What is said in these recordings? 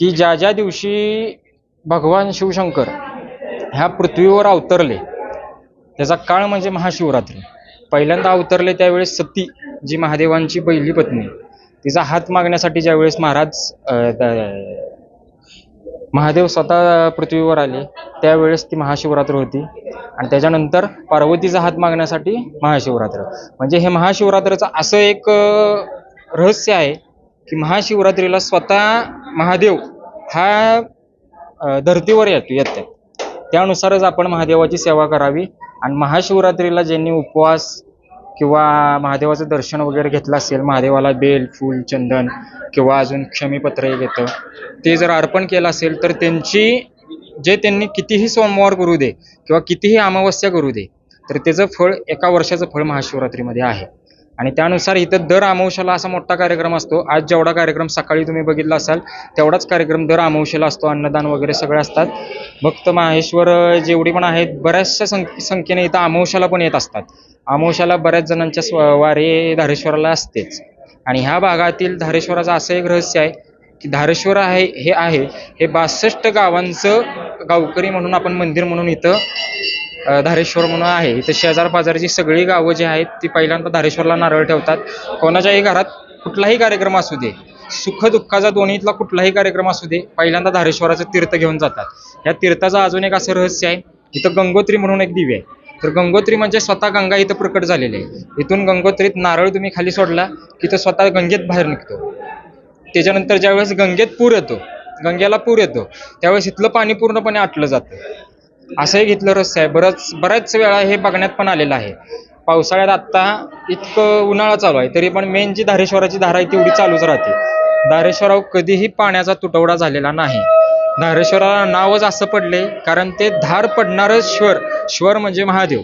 की ज्या ज्या दिवशी भगवान शिवशंकर ह्या पृथ्वीवर अवतरले त्याचा काळ म्हणजे महाशिवरात्री. पहिल्यांदा अवतरले त्यावेळेस सती जी महादेवांची पहिली पत्नी. तिचा हात मागण्यासाठी ज्यावेळेस महाराज महादेव स्वतः पृथ्वीवर आले त्यावेळेस ती महाशिवरात्र होती. आणि त्याच्यानंतर पार्वतीचा हात मागण्यासाठी महाशिवरात्र. म्हणजे हे महाशिवरात्रचं असं एक रहस्य आहे की महाशिवरात्रीला स्वतः महादेव हा धर्तीवर येतो येतात. त्यानुसारच आपण महादेवाची सेवा करावी. आणि महाशिवरात्रीला ज्यांनी उपवास किंवा महादेवाचं दर्शन वगैरे घेतलं असेल महादेवाला बेल फूल चंदन किंवा अजून क्षमीपत्र घेतं येतं ते जर अर्पण केलं असेल तर त्यांची जे त्यांनी कितीही सोमवार करू दे किंवा कितीही अमावस्या करू दे तर त्याचं फळ एका वर्षाचं फळ महाशिवरात्रीमध्ये आहे. आणि त्यानुसार इथं दर अमावश्याला असा मोठा कार्यक्रम असतो. आज जेवढा कार्यक्रम सकाळी तुम्ही बघितला असाल तेवढाच कार्यक्रम दर अमावश्याला असतो. अन्नदान वगैरे सगळे असतात. भक्त माहेश्वर जेवढी पण आहेत बऱ्याचशा संख्येने इथं अमावश्याला पण येत असतात. अमावश्याला बऱ्याच जणांच्या स्व वारे धारेश्वराला असतेच. आणि ह्या भागातील धारेश्वराचं असं एक रहस्य आहे की धारेश्वर आहे हे आहे हे बासष्ट गावांचं गावकरी म्हणून आपण मंदिर म्हणून इथं धारेश्वर म्हणून आहे. इथं शेजार पाजारची सगळी गावं जी आहेत ती पहिल्यांदा धारेश्वरला नारळ ठेवतात. कोणाच्याही घरात कुठलाही कार्यक्रम असू दे सुख दुःखाचा दोन्हीतला कुठलाही कार्यक्रम असू दे पहिल्यांदा धारेश्वराचं तीर्थ घेऊन जातात. या तीर्थाचं अजून एक असं रहस्य आहे इथं गंगोत्री म्हणून एक दिव्य आहे. तर गंगोत्री म्हणजे स्वतः गंगा इथं प्रकट झालेली आहे. इथून गंगोत्रीत नारळ तुम्ही खाली सोडला की तो स्वतः गंगेत बाहेर निघतो. त्याच्यानंतर ज्यावेळेस गंगेत पूर येतो गंगेला पूर येतो त्यावेळेस इथलं पाणी पूर्णपणे आटलं जातं. असंही घेतलं इथलं आहे. बरंच बऱ्याच वेळा हे बघण्यात पण आलेलं आहे. पावसाळ्यात आत्ता इतकं उन्हाळा चालू आहे तरी पण मेन जी धारेश्वराची धारा आहे तेवढी चालूच राहते. धारेश्वरावर कधीही पाण्याचा तुटवडा झालेला नाही. धारेश्वराला नावच असं पडले कारण ते धार पडणारं श्वर श्वर म्हणजे महादेव.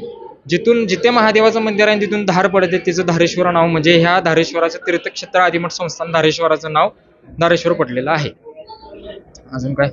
जिथून जिथे महादेवाचं मंदिर आहे तिथून धार पडते तिचं धारेश्वर नाव म्हणजे ह्या धारेश्वराचं तीर्थक्षेत्र आदिमठ संस्थान धारेश्वराचं नाव धारेश्वर पडलेलं आहे. अजून काय?